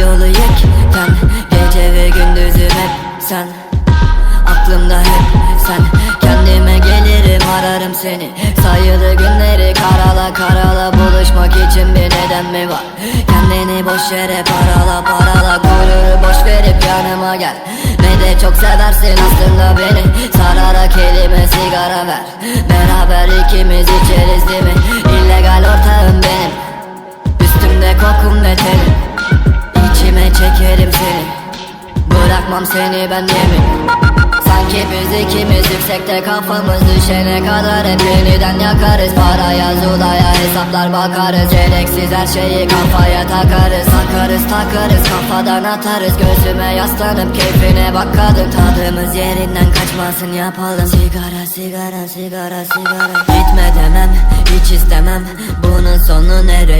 yolu yekten. Gece ve gündüzüm hep sen. Aklımda hep sen. Kendime gelirim ararım seni. Sayılı günleri karala karala Buluşmak için bir neden mi var? Kendini boş yere parala parala Gururu boş verip yanıma gel. Ne de çok seversin aslında beni. Sararak elime sigara ver. Beraber ikimiz içeriz değil mi? İllegal ortağım benim Ve tenim İçime çekerim seni. Bırakmam seni ben yemin. Sanki biz ikimiz yüksekte kafamız düşene kadar Hep yeniden yakarız. Paraya zulaya hesaplar bakarız. Gereksiz her şeyi kafaya takarız. Takarız takarız kafadan atarız. Göğsüme yaslanıp keyfine bak kadın Tadımız yerinden kaçmasın yapalım. Sigara sigara sigara sigara. Gitme demem hiç istemem. Bunun sonu nereye